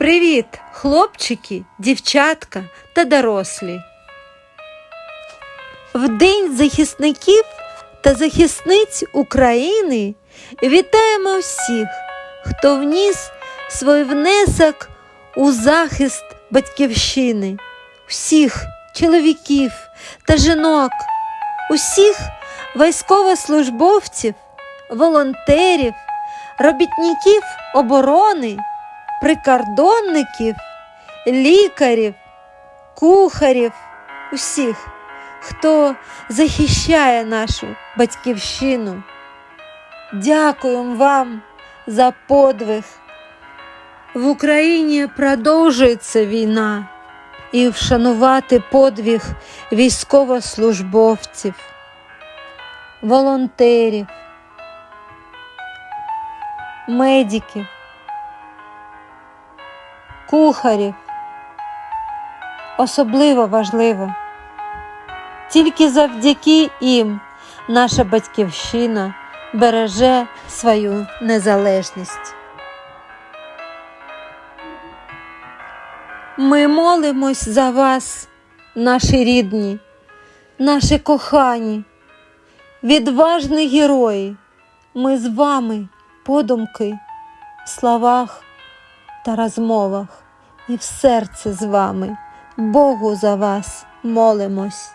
Привіт, хлопчики, дівчатка та дорослі. В День захисників та захисниць України вітаємо всіх, хто вніс свій внесок у захист батьківщини, всіх чоловіків та жінок, усіх військовослужбовців, волонтерів, робітників оборони, прикордонників, лікарів, кухарів, усіх, хто захищає нашу батьківщину. Дякуємо вам за подвиг. В Україні продовжується війна і вшанувати подвиг військовослужбовців, волонтерів, медиків, кухарів. Особливо важливо. Тільки завдяки їм наша батьківщина береже свою незалежність. Ми молимось за вас, наші рідні, наші кохані, відважні герої. Ми з вами подумки в словах та розмовах і в серце з вами. Богу за вас молимось.